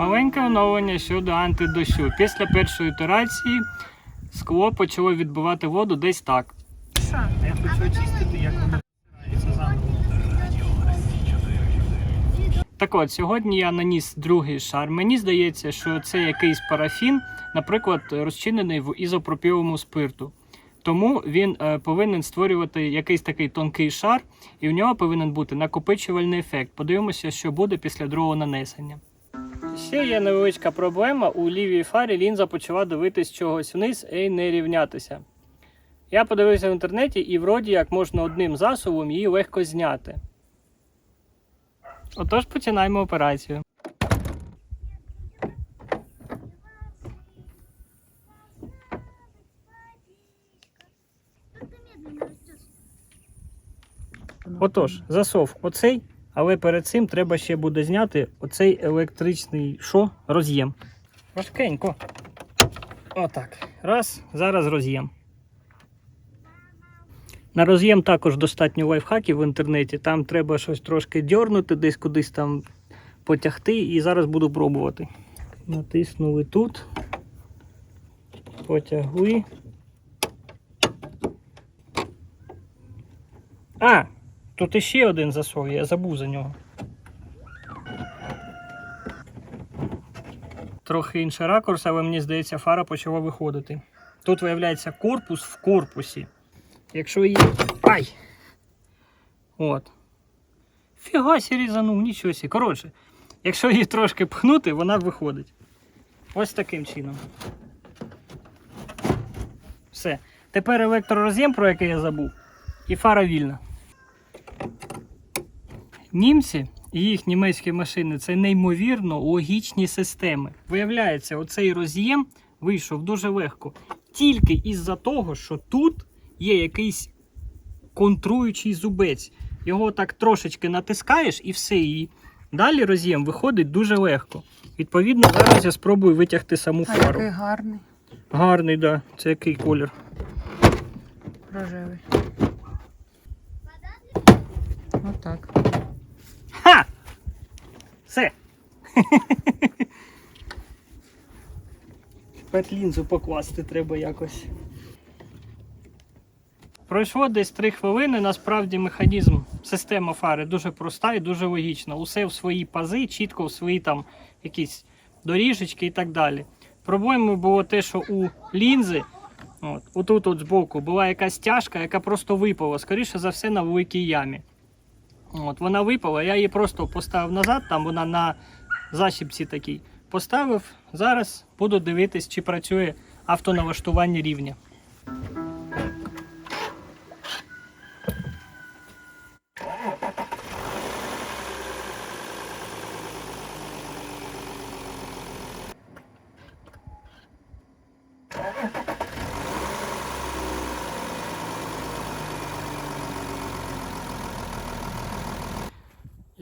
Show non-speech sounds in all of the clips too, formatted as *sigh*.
Маленьке оновлення щодо антидощу. Після першої ітерації скло почало відбивати воду десь так. Я хочу очистити, як воно. Так от, сьогодні я наніс другий шар. Мені здається, що це якийсь парафін, наприклад, розчинений в ізопропіловому спирту. Тому він е, повинен створювати якийсь такий тонкий шар, і в нього повинен бути накопичувальний ефект. Подивимося, що буде після другого нанесення. Ще є невеличка проблема. У лівій фарі лінза почала дивитись чогось вниз і не рівнятися. Я подивився в інтернеті і вроді як можна одним засобом її легко зняти. Отож починаємо операцію. Отож, засов оцей, але перед цим треба ще буде зняти оцей електричний що? Роз'єм. Важкенько. Отак. Раз, зараз роз'єм. На роз'єм також достатньо лайфхаків в інтернеті. Там треба щось трошки дьорнути, десь кудись там потягти, і зараз буду пробувати. Натиснули тут. Потягли. А! Тут іще один засов, я забув за нього. Трохи інший ракурс, але мені здається, фара почала виходити. Тут виявляється корпус в корпусі. Якщо її. Ай! От. Фіга сі різанув, нічого сі. Коротше, якщо її трошки пхнути, вона виходить. Ось таким чином. Все. Тепер електророз'єм, про який я забув, і фара вільна. Німці і їх німецькі машини це неймовірно логічні системи. Виявляється, оцей роз'єм вийшов дуже легко. Тільки із-за того, що тут є якийсь контруючий зубець. Його так трошечки натискаєш і все. І далі роз'єм виходить дуже легко. Відповідно, зараз я спробую витягти саму А фару. який гарний, Гарний, так. Да. Це який колір? рожевий. Отак. Все. Тепер лінзу покласти треба якось. Пройшло десь 3 хвилини. Насправді механізм, система фари дуже проста і дуже логічна. Усе в свої пази, чітко в свої там якісь доріжечки і так далі. Проблемою було те, що у лінзи, от, отут от збоку, була якась тяжка, яка просто випала, скоріше за все, на великій ямі. От, вона випала, я її просто поставив назад, там вона на засібці такій. Поставив. Зараз буду дивитись, чи працює автоналаштування рівня.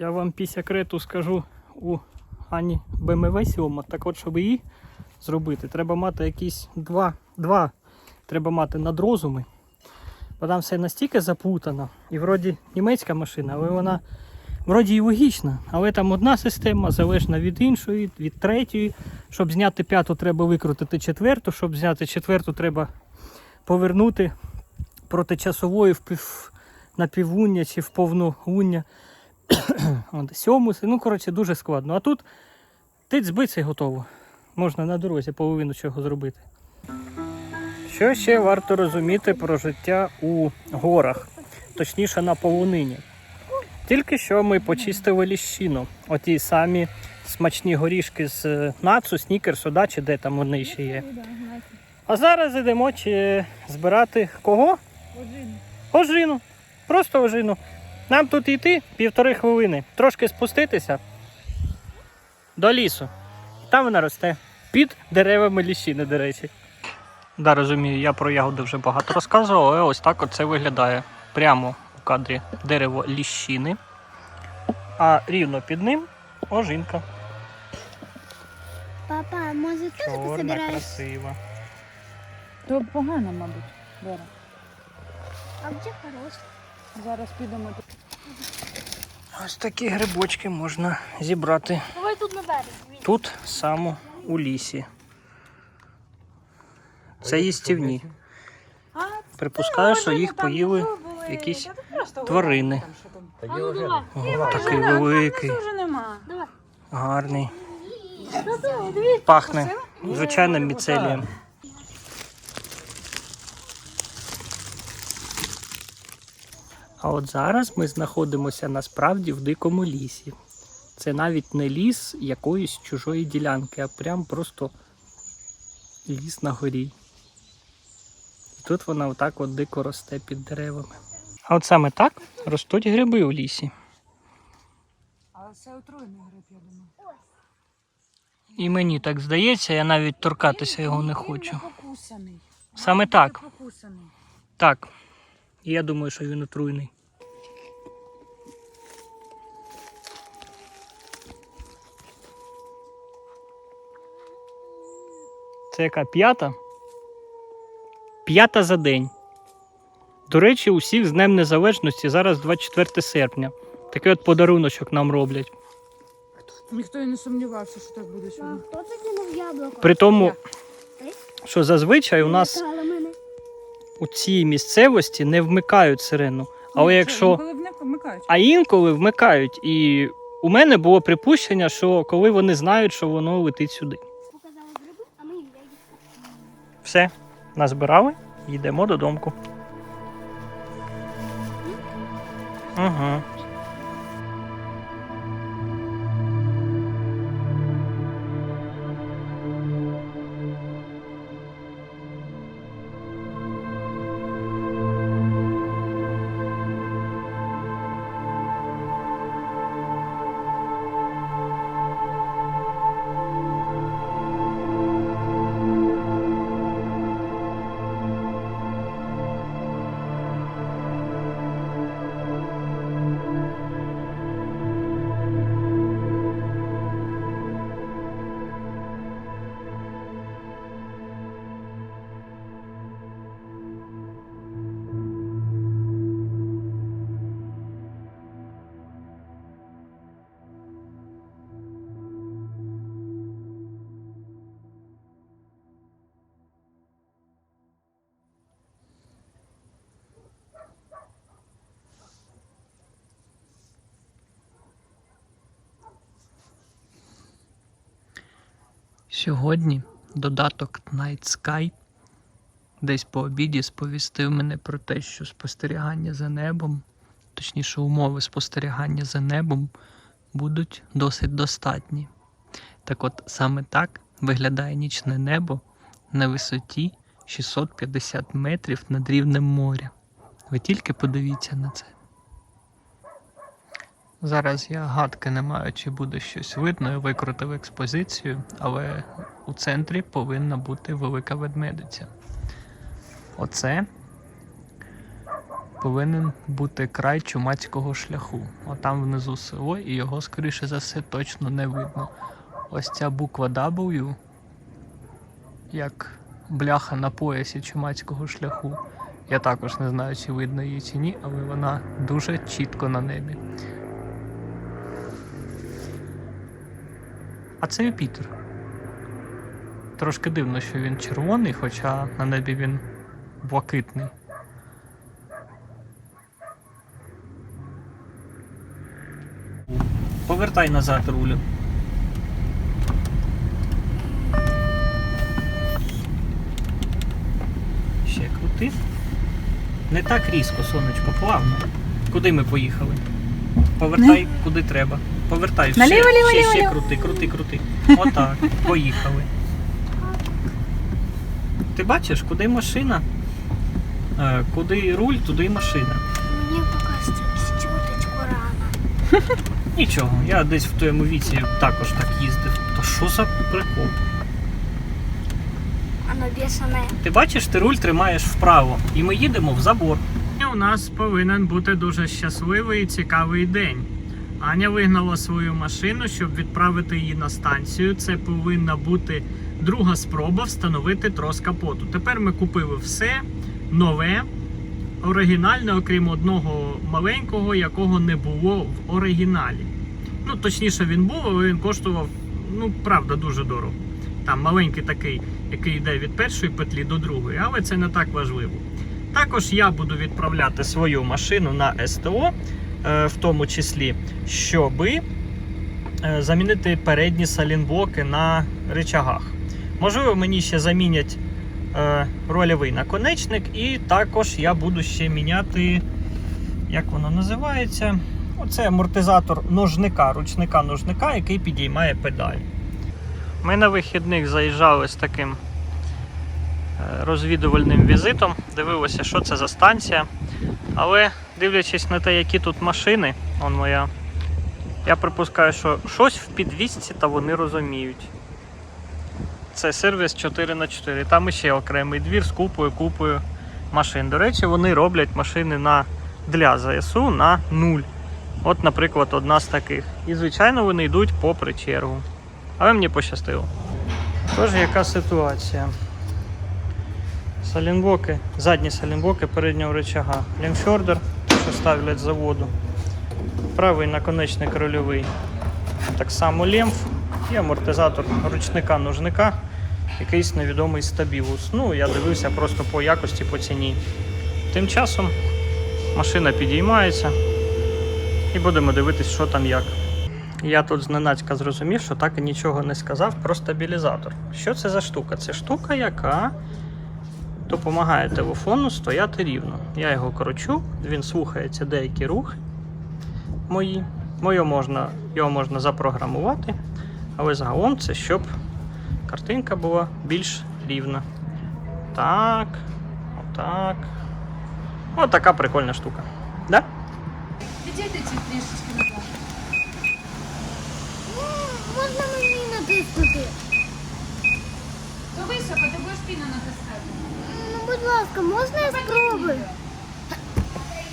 Я вам пі секрету скажу у Ані БМВ 7. Так от, щоб її зробити, треба мати якісь два, два треба мати надрозуми. Бо там все настільки заплутано. І вроді німецька машина, але вона вроді і логічна. Але там одна система залежна від іншої, від третьої. Щоб зняти п'яту, треба викрутити четверту. Щоб зняти четверту, треба повернути проти часової в пів, на півуння чи в повнолуння. *clears throat* От, сьому, ну коротше, дуже складно. А тут тиць збиться і готово. Можна на дорозі половину чого зробити. Що ще варто розуміти про життя у горах, точніше на полонині. Тільки що ми почистили ліщину, оті самі смачні горішки з нацу, снікерсу, да, чи де там вони ще є. А зараз йдемо чи збирати кого? Ожину. Просто ожину. Нам тут йти півтори хвилини, трошки спуститися до лісу. Там вона росте. Під деревами ліщини, до речі. Да, розумію, я про ягоди вже багато розказував, але ось так це виглядає. Прямо у кадрі дерево ліщини, а рівно під ним ожинка. Папа, может, тоже ты Чорна, красива. То погано, мабуть. Вера. А где хороший? Зараз підемо. Ось такі грибочки можна зібрати. Давай тут на берег. Вінь. тут само у лісі. Це їстівні. Припускаю, що їх поїли якісь тварини. Такий великий, гарний. Пахне звичайним міцелієм. А от зараз ми знаходимося насправді в дикому лісі. Це навіть не ліс якоїсь чужої ділянки, а прям просто ліс на горі. І тут вона отак от дико росте під деревами. А от саме так ростуть гриби у лісі. Але це отруйний гриб, я думаю. І мені так здається, я навіть торкатися його не хочу. Саме так. Так. І я думаю, що він отруйний. Це яка п'ята? П'ята за день. До речі, усіх з Днем Незалежності зараз 24 серпня. Такий от подаруночок нам роблять. Ніхто і не сумнівався, що так буде сьогодні. Хто це кинув яблуко? При тому, що зазвичай у нас. У цій місцевості не вмикають сирену. Але Ні, якщо. Інколи вмикають. А інколи вмикають. І у мене було припущення, що коли вони знають, що воно летить сюди. Все, назбирали, йдемо додому. Угу. Сьогодні додаток Night Sky десь по обіді сповістив мене про те, що спостерігання за небом, точніше, умови спостерігання за небом будуть досить достатні. Так от саме так виглядає нічне небо на висоті 650 метрів над рівнем моря. Ви тільки подивіться на це. Зараз я гадки не маю, чи буде щось видно, я викрутив експозицію, але у центрі повинна бути велика ведмедиця. Оце повинен бути край чумацького шляху. Отам внизу село, і його, скоріше за все, точно не видно. Ось ця буква W, як бляха на поясі чумацького шляху. Я також не знаю, чи видно її чи ні, але вона дуже чітко на небі. А це Юпітер. Трошки дивно, що він червоний, хоча на небі він блакитний. Повертай назад рулю. Ще крути. Не так різко, сонечко, плавно. Куди ми поїхали? Повертай куди треба. Повертай. Ще, Наліво, ліво, ще, ліво, ще ліво. крути, крути, крути. Отак. *laughs* Поїхали. Ти бачиш, куди машина? Е, Куди руль, туди й машина. Мені поки чуточку рано. Нічого, я десь в твоєму віці також так їздив. То що за прикол? Оно бешене. Ти бачиш, ти руль тримаєш вправо, і ми їдемо в забор. У нас повинен бути дуже щасливий і цікавий день. Аня вигнала свою машину, щоб відправити її на станцію. Це повинна бути друга спроба встановити трос капоту. Тепер ми купили все нове, оригінальне, окрім одного маленького, якого не було в оригіналі. Ну, точніше, він був, але він коштував ну правда дуже дорого. Там маленький такий, який йде від першої петлі до другої, але це не так важливо. Також я буду відправляти свою машину на СТО, в тому числі, щоби е, замінити передні салінблоки на речагах. Можливо, мені ще замінять е, рольовий наконечник, і також я буду ще міняти, як воно називається? Оце амортизатор ножника, ручника ножника, який підіймає педаль. Ми на вихідних заїжджали з таким е, розвідувальним візитом, дивилися, що це за станція. Але дивлячись на те, які тут машини, он моя, я припускаю, що щось в підвісці та вони розуміють. Це сервіс 4 на 4 Там іще окремий двір з купою купою машин. До речі, вони роблять машини на, для ЗСУ на нуль. От, наприклад, одна з таких. І, звичайно, вони йдуть попри чергу. Але мені пощастило. Тож, яка ситуація? Салінблоки, задні салінблоки переднього рычага. Лімфьордер, що ставлять заводу. Правий наконечник рольовий. Так само лемф і амортизатор ручника-ножника. Якийсь невідомий стабілус. Ну, я дивився просто по якості, по ціні. Тим часом машина підіймається і будемо дивитись, що там як. Я тут зненацька зрозумів, що так і нічого не сказав про стабілізатор. Що це за штука? Це штука, яка допомагає телефону стояти рівно. Я його кручу, він слухається деякі рухи мої. Моє можна, його можна запрограмувати, але загалом це щоб картинка була більш рівна. Так, отак. Ось така прикольна штука. Да? Відійди ці трішечки назад. Можна мені натиснути? То високо, ти будеш піну натискати. Ласка, можна я спробую?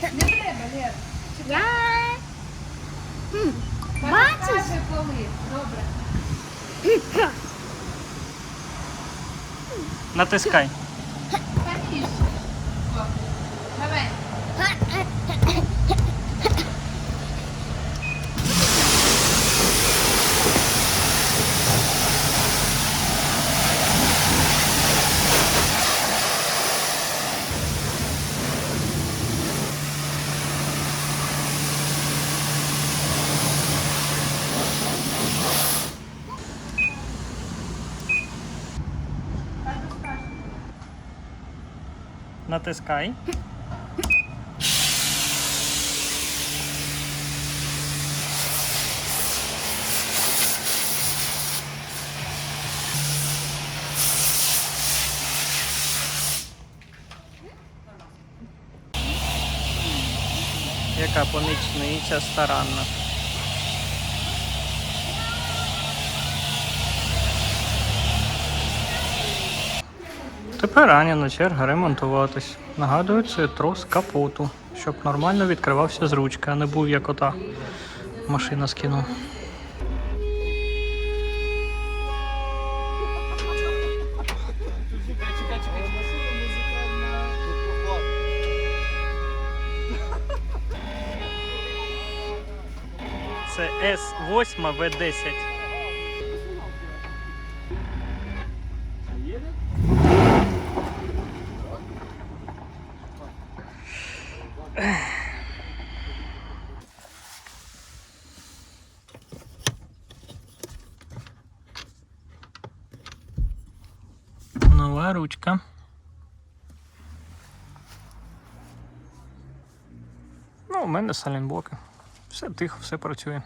Не треба, Лер. Я... Бачиш? Добре. Натискай. Натискай. Яка помічниця старанна. Тепер Аніна черга ремонтуватись. Нагадую, це трос капоту, щоб нормально відкривався з ручки, а не був як ота машина скинув. Це С8 В10. Ручка. Ну, у мене салінблоки. Все тихо, все працює.